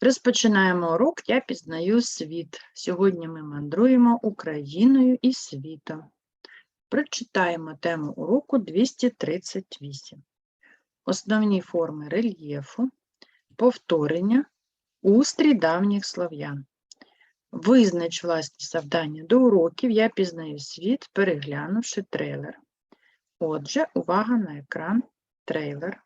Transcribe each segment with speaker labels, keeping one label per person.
Speaker 1: Розпочинаємо урок Я пізнаю світ. Сьогодні ми мандруємо Україною і світом. Прочитаємо тему уроку 238. Основні форми рельєфу, повторення, устрій давніх слов'ян. Визнач власні завдання до уроків Я пізнаю світ, переглянувши трейлер. Отже, увага на екран трейлер.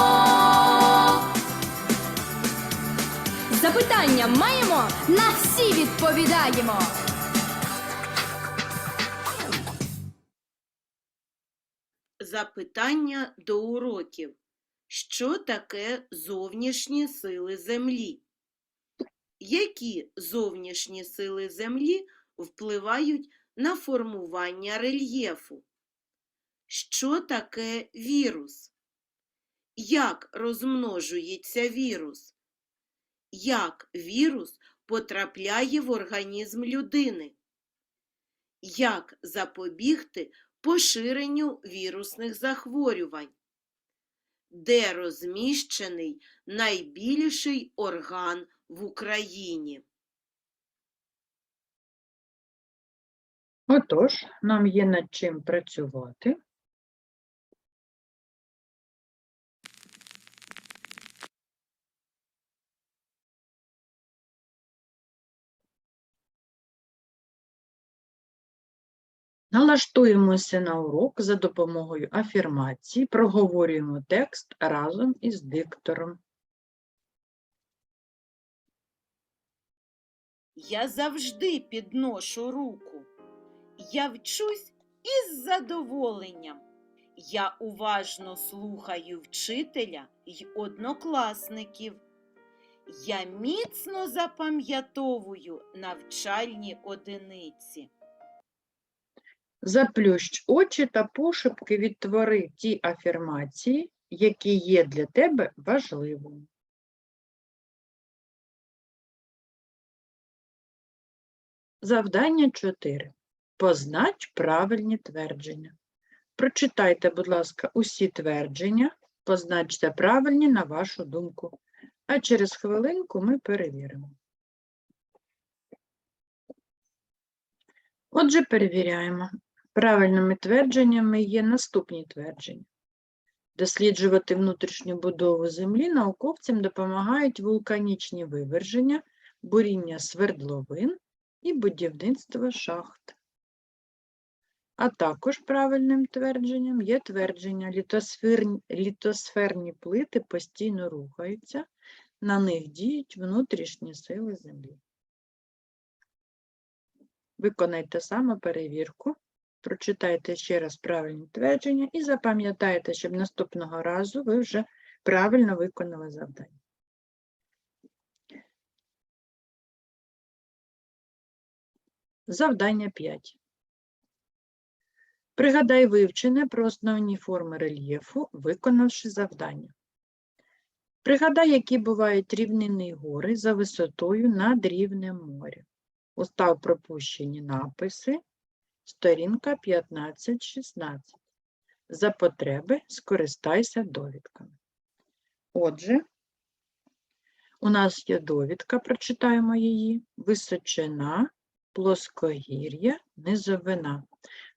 Speaker 2: Запитання маємо, на всі відповідаємо.
Speaker 3: Запитання до уроків. Що таке зовнішні сили Землі? Які зовнішні сили Землі впливають на формування рельєфу? Що таке вірус? Як розмножується вірус? Як вірус потрапляє в організм людини? Як запобігти поширенню вірусних захворювань? Де розміщений найбільший орган в Україні?
Speaker 1: Отож, нам є над чим працювати. Налаштуємося на урок за допомогою афірмації, проговорюємо текст разом із диктором.
Speaker 3: Я завжди підношу руку. Я вчусь із задоволенням. Я уважно слухаю вчителя й однокласників. Я міцно запам'ятовую навчальні одиниці.
Speaker 1: Заплющ очі та пошепки відтвори ті афірмації, які є для тебе важливими. Завдання 4. Познач правильні твердження. Прочитайте, будь ласка, усі твердження, позначте правильні на вашу думку, а через хвилинку ми перевіримо. Отже, перевіряємо. Правильними твердженнями є наступні твердження. Досліджувати внутрішню будову Землі науковцям допомагають вулканічні виверження, буріння свердловин і будівництво шахт. А також правильним твердженням є твердження літосферні, літосферні плити постійно рухаються, на них діють внутрішні сили Землі. Виконайте самоперевірку, прочитайте ще раз правильні твердження і запам'ятайте, щоб наступного разу ви вже правильно виконали завдання. Завдання 5. Пригадай вивчене про основні форми рельєфу, виконавши завдання. Пригадай, які бувають рівнини й гори за висотою над рівнем моря. Устав пропущені написи, сторінка 15-16. За потреби скористайся довідками. Отже, у нас є довідка, прочитаємо її, височина, плоскогір'я, низовина.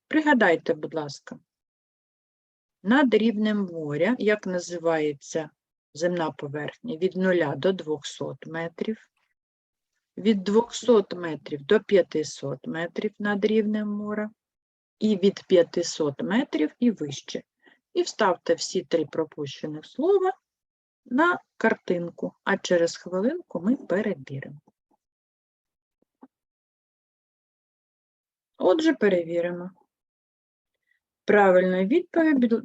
Speaker 1: Пригадайте, будь ласка, над рівнем моря, як називається земна поверхня, від 0 до 200 метрів, від 200 метрів до 500 метрів над рівнем моря, і від 500 метрів і вище. І вставте всі три пропущених слова на картинку, а через хвилинку ми перевіримо. Отже, перевіримо. Правильною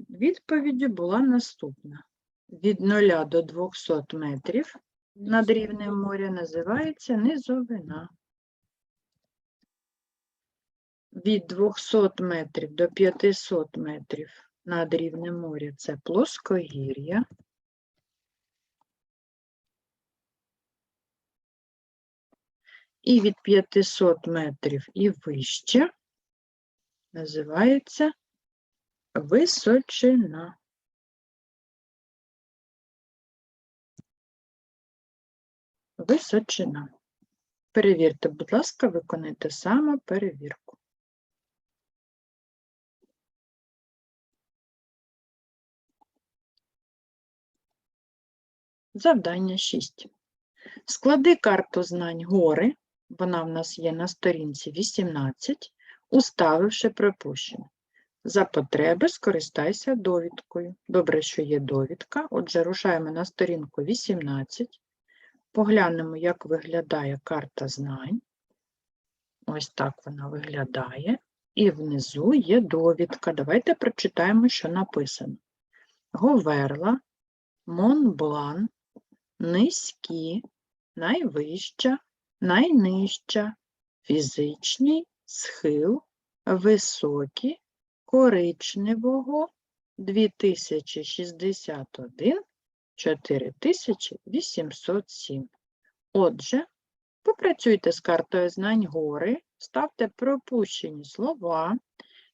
Speaker 1: відповіддю була наступна: від 0 до 200 метрів над рівнем моря називається низовина. Від 200 метрів до 500 метрів над рівнем моря це плоскогір'я. І від 500 метрів і вище називається височина. Височина. Перевірте, будь ласка, виконайте саме перевірку. Завдання 6. Склади карту знань гори, вона в нас є на сторінці 18, уставивши припущення. За потреби скористайся довідкою. Добре, що є довідка. Отже, рушаємо на сторінку 18. Поглянемо, як виглядає карта знань. Ось так вона виглядає. І внизу є довідка. Давайте прочитаємо, що написано. Говерла, Монблан, низькі, найвища, найнижча, фізичний, схил, високі, коричневого, 2061, 4807. Отже, попрацюйте з картою знань гори, ставте пропущені слова,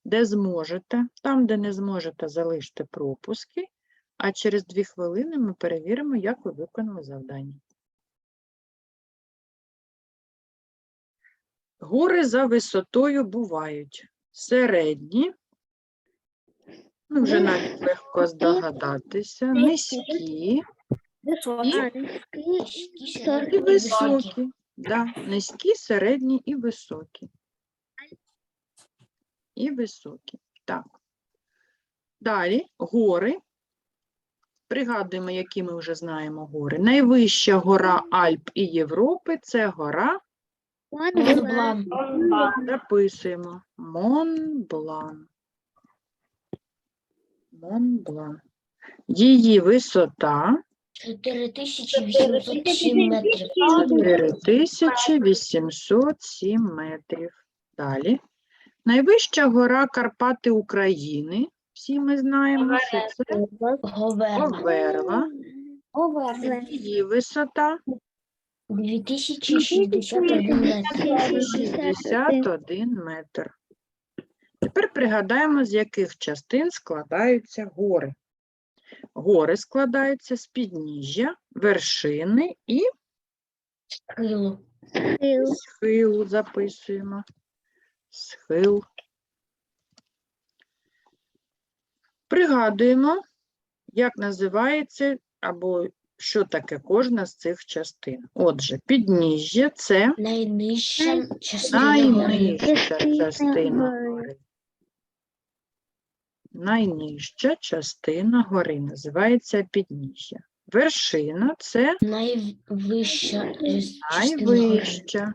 Speaker 1: де зможете, там, де не зможете, залиште пропуски, а через дві хвилини ми перевіримо, як ви виконали завдання. Гори за висотою бувають середні, ну, вже навіть легко здогадатися, низькі і високі. Да, низькі, середні і високі. І високі. Так. Далі гори. Пригадуємо, які ми вже знаємо гори. Найвища гора Альп і Європи це гора.
Speaker 4: Монблан.
Speaker 1: Записуємо. Монблан. Монблан. Її висота
Speaker 4: 4807 метрів.
Speaker 1: 4807 метрів. Далі. Найвища гора Карпати України. Всі ми знаємо, що це
Speaker 4: Говерла.
Speaker 1: Оверла. Її висота
Speaker 4: 2061 метр.
Speaker 1: 61 метр. Тепер пригадаємо, з яких частин складаються гори. Гори складаються з підніжжя, вершини і
Speaker 4: Схилу.
Speaker 1: схилу записуємо. Схил. Пригадуємо, як називається або що таке кожна з цих частин. Отже, підніжжя це
Speaker 4: Найнижча частина
Speaker 1: найнижча частина гори. Найнижча частина гори називається підніжжя. Вершина це
Speaker 4: Найвища
Speaker 1: найвища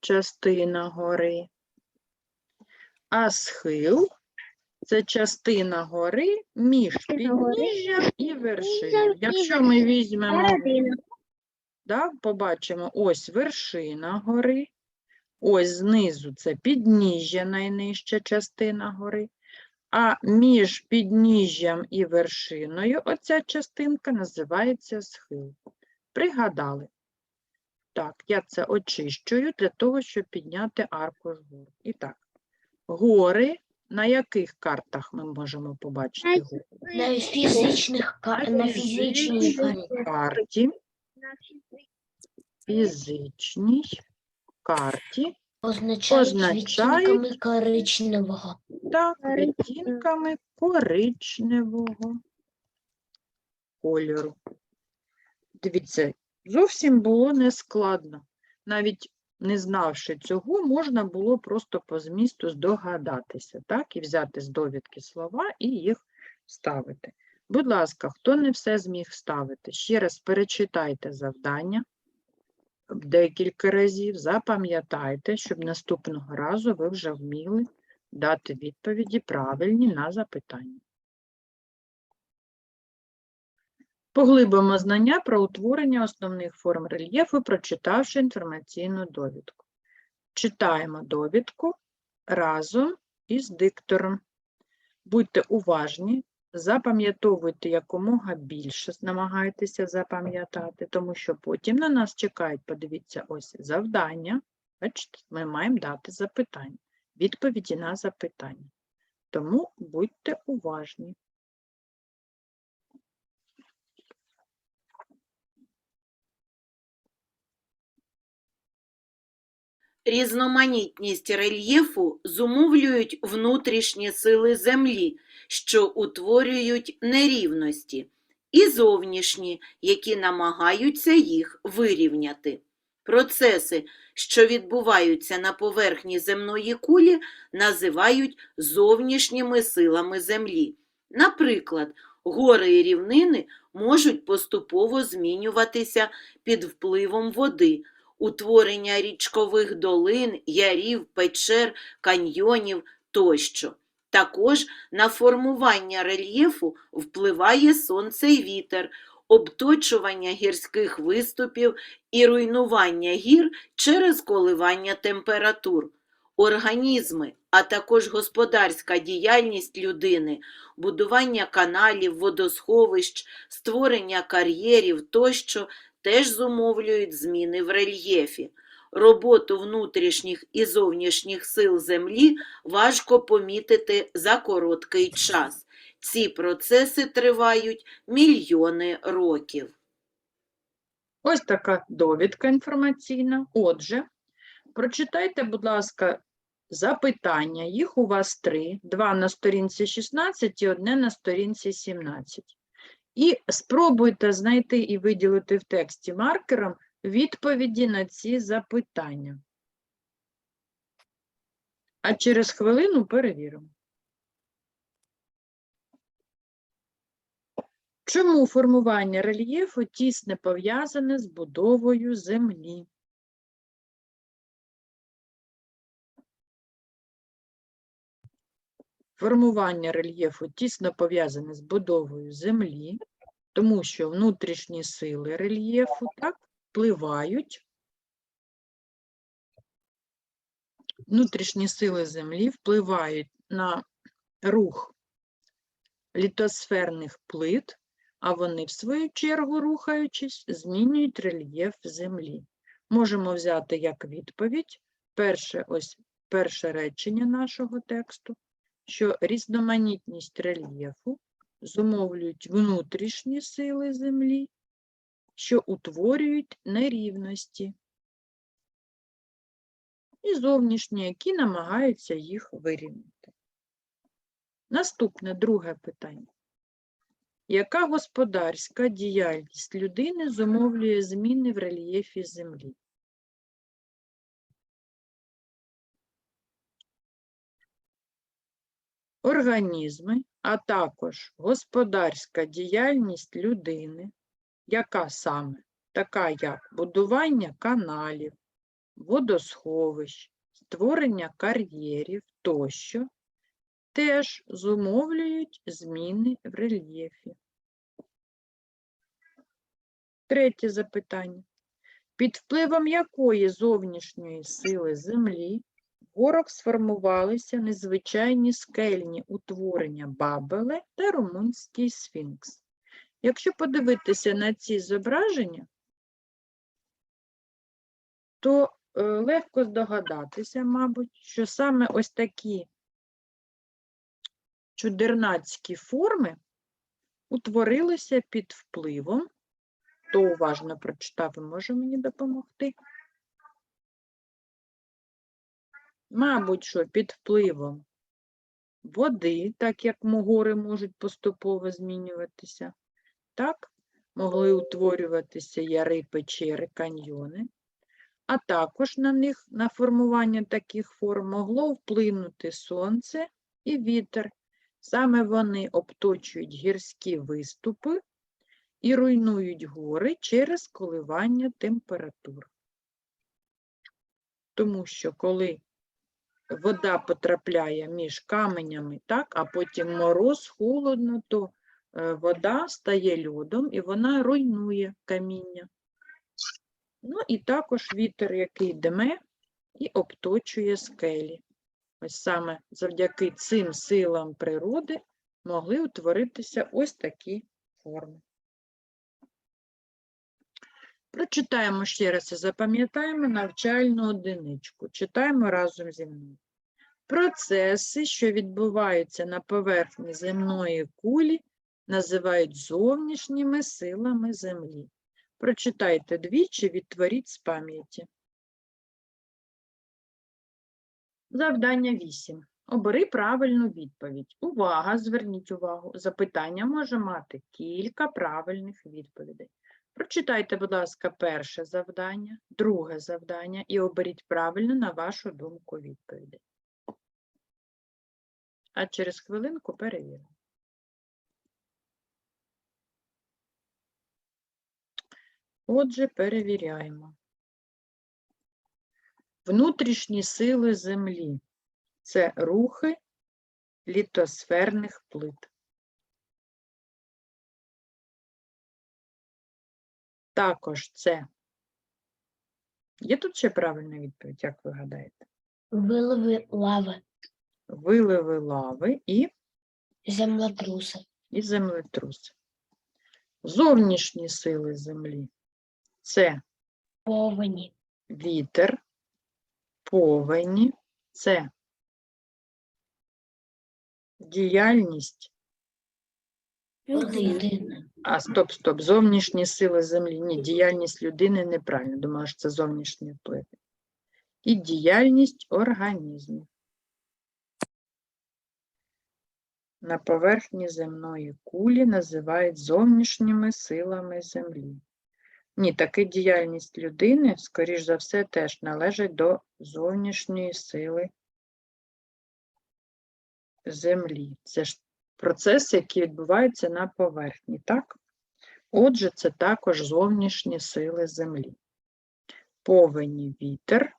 Speaker 1: частина гори. А схил це частина гори між підніжжям і вершиною. Якщо ми візьмемо, да, побачимо ось вершина гори, ось знизу це підніжжя, найнижча частина гори, а між підніжжям і вершиною оця частинка називається схил. Пригадали. Так, я це очищую для того, щоб підняти аркуш гор. І так, гори, на яких картах ми можемо побачити гори?
Speaker 4: На фізичних ка- на фізичній карті.
Speaker 1: карті. Фізичній карті.
Speaker 4: Позначають
Speaker 1: Позначають.
Speaker 4: відтінками коричневого.
Speaker 1: та відтінками коричневого кольору. Дивіться, зовсім було нескладно. Навіть не знавши цього, можна було просто по змісту здогадатися, так, і взяти з довідки слова і їх ставити. Будь ласка, хто не все зміг ставити, ще раз перечитайте завдання, декілька разів, запам'ятайте, щоб наступного разу ви вже вміли дати відповіді правильні на запитання. Поглибимо знання про утворення основних форм рельєфу, прочитавши інформаційну довідку. Читаємо довідку разом із диктором. Будьте уважні, запам'ятовуйте якомога більше, намагайтеся запам'ятати, тому що потім на нас чекають, подивіться, ось завдання. Бачите, ми маємо дати запитання, відповіді на запитання. Тому будьте уважні.
Speaker 3: Різноманітність рельєфу зумовлюють внутрішні сили землі, що утворюють нерівності, і зовнішні, які намагаються їх вирівняти. Процеси, що відбуваються на поверхні земної кулі, називають зовнішніми силами землі. Наприклад, гори і рівнини можуть поступово змінюватися під впливом води, утворення річкових долин, ярів, печер, каньйонів тощо. Також на формування рельєфу впливає сонце і вітер, обточування гірських виступів і руйнування гір через коливання температур. Організми, а також господарська діяльність людини, будування каналів, водосховищ, створення кар'єрів тощо теж зумовлюють зміни в рельєфі. Роботу внутрішніх і зовнішніх сил Землі важко помітити за короткий час. Ці процеси тривають мільйони років.
Speaker 1: Ось така довідка інформаційна. Отже, прочитайте, будь ласка, запитання. Їх у вас три: два на сторінці 16 і одне на сторінці 17. І спробуйте знайти і виділити в тексті маркером відповіді на ці запитання. А через хвилину перевіримо. Чому формування рельєфу тісне пов'язане з будовою землі? Формування рельєфу тісно пов'язане з будовою землі, тому що внутрішні сили рельєфу так впливають. Внутрішні сили землі впливають на рух літосферних плит, а вони, в свою чергу, рухаючись, змінюють рельєф землі. Можемо взяти як відповідь перше, ось, перше речення нашого тексту, що різноманітність рельєфу зумовлюють внутрішні сили землі, що утворюють нерівності, і зовнішні, які намагаються їх вирівняти. Наступне друге питання. Яка господарська діяльність людини зумовлює зміни в рельєфі землі? Організми, а також господарська діяльність людини, яка саме? Така як будування каналів, водосховищ, створення кар'єрів тощо, теж зумовлюють зміни в рельєфі. Третє запитання. Під впливом якої зовнішньої сили Землі в горах сформувалися незвичайні скельні утворення Бабеле та Румунський сфінкс? Якщо подивитися на ці зображення, то е, легко здогадатися, мабуть, що саме ось такі чудернацькі форми утворилися під впливом. Хто уважно прочитав може мені допомогти? Мабуть, що під впливом води, так як гори можуть поступово змінюватися, так, могли утворюватися яри, печери, каньйони, а також на них, на формування таких форм могло вплинути сонце і вітер. Саме вони обточують гірські виступи і руйнують гори через коливання температур. тому що коли вода потрапляє між каменями, так, а потім мороз, холодно, то е, вода стає льодом і вона руйнує каміння. Ну і також вітер, який дме і обточує скелі. Ось саме завдяки цим силам природи могли утворитися ось такі форми. Прочитаємо ще раз і запам'ятаємо навчальну одиничку. Читаємо разом зі мною. Процеси, що відбуваються на поверхні земної кулі, називають зовнішніми силами Землі. Прочитайте двічі, відтворіть з пам'яті. Завдання 8. Обери правильну відповідь. Увага, зверніть увагу. Запитання може мати кілька правильних відповідей. Прочитайте, будь ласка, перше завдання, друге завдання і оберіть правильно на вашу думку відповіді. А через хвилинку перевіримо. Отже, перевіряємо. Внутрішні сили Землі це рухи літосферних плит. Також це. Є тут ще правильна відповідь, як ви гадаєте?
Speaker 4: Виливи лави,
Speaker 1: Виливи лави і,
Speaker 4: землетруси,
Speaker 1: і землетруси. Зовнішні сили Землі це
Speaker 4: повені,
Speaker 1: вітер, повені, це діяльність
Speaker 4: людина,
Speaker 1: А, стоп, стоп. Зовнішні сили землі. Ні, діяльність людини неправильно. Думаю, що це зовнішні впливи. І діяльність організмів. На поверхні земної кулі називають зовнішніми силами землі. Ні, таки діяльність людини, скоріш за все, теж належить до зовнішньої сили землі. Це ж процеси, які відбуваються на поверхні, так? Отже, це також зовнішні сили Землі. Повені вітер,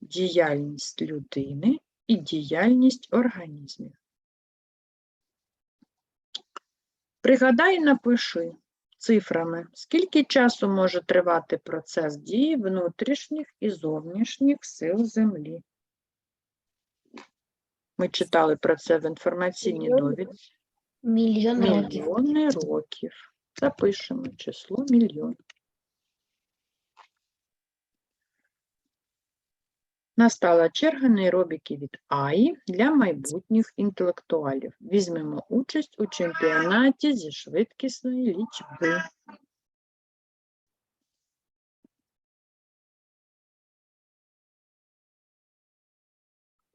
Speaker 1: діяльність людини і діяльність організмів. Пригадай напиши цифрами, скільки часу може тривати процес дії внутрішніх і зовнішніх сил Землі. Ми читали про це в інформаційній довідці.
Speaker 4: мільйон років.
Speaker 1: Мільйони років. Запишемо число мільйон. Настала черга нейробіки від АІ для майбутніх інтелектуалів. Візьмемо участь у чемпіонаті зі швидкісної лічби.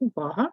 Speaker 1: Увага!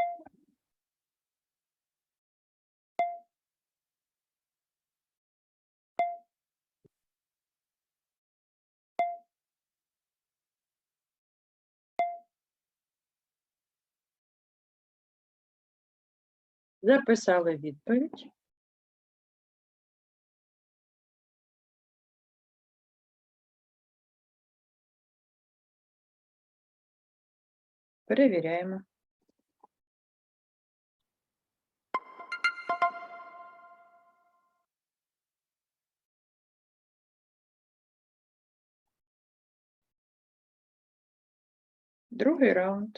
Speaker 1: Записали відповідь. Перевіряємо. Другий раунд.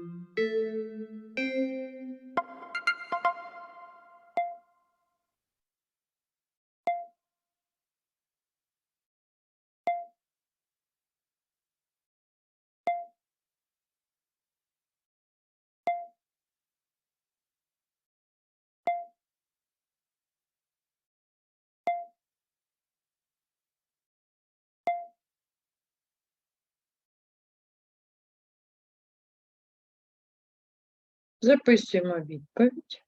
Speaker 1: Записуємо відповідь.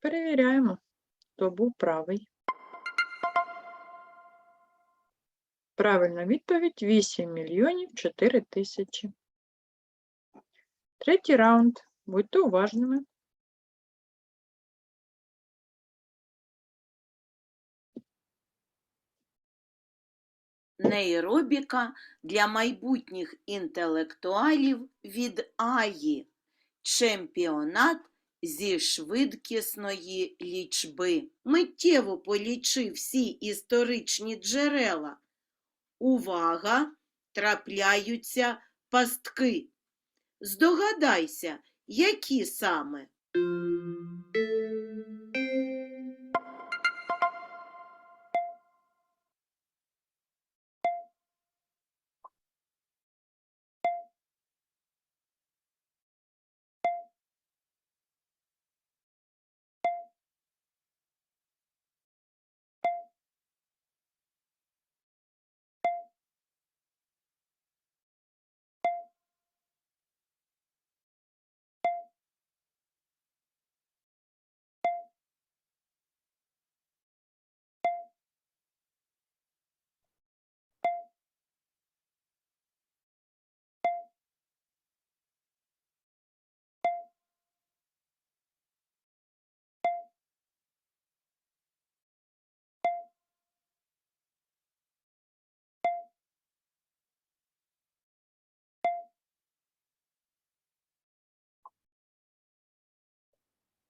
Speaker 1: Перевіряємо, хто був правий. Правильна відповідь 8 мільйонів 4 тисячі. Третій раунд. Будьте уважними.
Speaker 3: Нейробіка для майбутніх інтелектуалів від Аї. Чемпіонат зі швидкісної лічби. Миттєво полічи всі історичні джерела. Увага! Трапляються пастки. Здогадайся, які саме?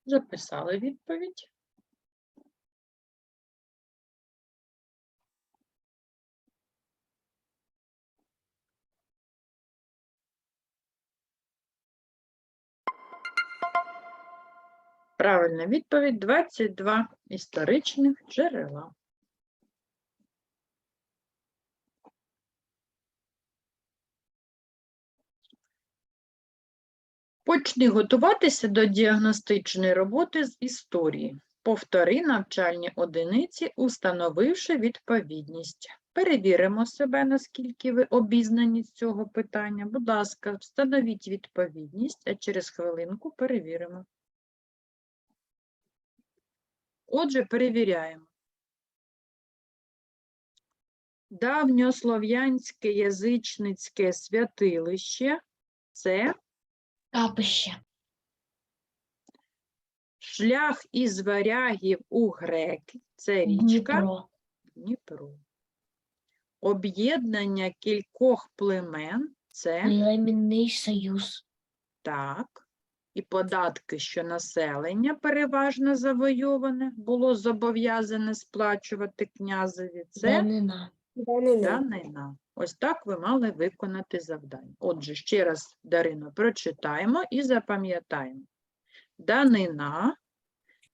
Speaker 1: Записали відповідь. Правильна відповідь 22 історичних джерела. Почни готуватися до діагностичної роботи з історії. Повтори навчальні одиниці, установивши відповідність. Перевіримо себе, наскільки ви обізнані з цього питання. Будь ласка, встановіть відповідність, а через хвилинку перевіримо. Отже, перевіряємо. Давньослов'янське язичницьке святилище це
Speaker 4: Капище.
Speaker 1: шлях із варягів у греки, це річка
Speaker 4: Дніпро.
Speaker 1: Дніпро. Об'єднання кількох племен це
Speaker 4: Племінний союз.
Speaker 1: так. І податки, що населення переважно завойоване, було зобов'язане сплачувати князеві, це
Speaker 4: Данина.
Speaker 1: данина. Ось так ви мали виконати завдання. Отже, ще раз, Дарино, прочитаємо і запам'ятаємо. Данина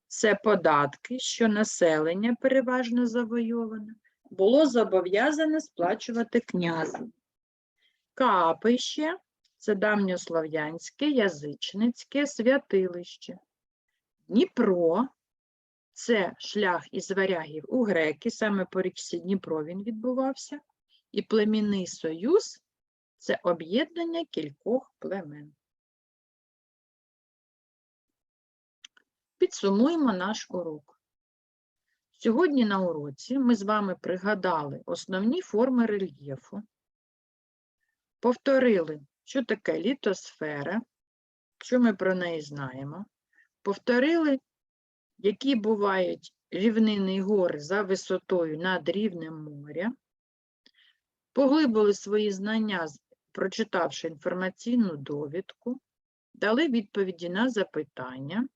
Speaker 1: це податки, що населення переважно завойоване, було зобов'язане сплачувати князю. Капище це давньослов'янське язичницьке святилище. Дніпро це шлях із варягів у греки, саме по річці Дніпро він відбувався. І племінний союз це об'єднання кількох племен. Підсумуємо наш урок. Сьогодні на уроці ми з вами пригадали основні форми рельєфу, повторили, що таке літосфера, що ми про неї знаємо, повторили, які бувають рівнини і гори за висотою над рівнем моря, поглибили свої знання, прочитавши інформаційну довідку, дали відповіді на запитання,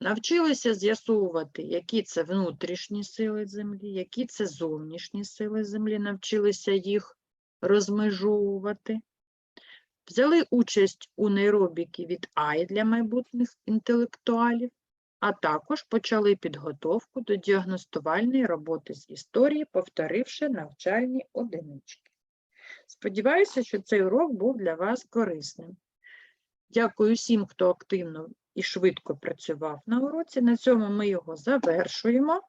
Speaker 1: навчилися з'ясовувати, які це внутрішні сили Землі, які це зовнішні сили Землі, навчилися їх розмежовувати. Взяли участь у нейробіки від АІ для майбутніх інтелектуалів, а також почали підготовку до діагностувальної роботи з історії, повторивши навчальні одинички. Сподіваюся, що цей урок був для вас корисним. Дякую всім, хто активно і швидко працював на уроці. На цьому ми його завершуємо.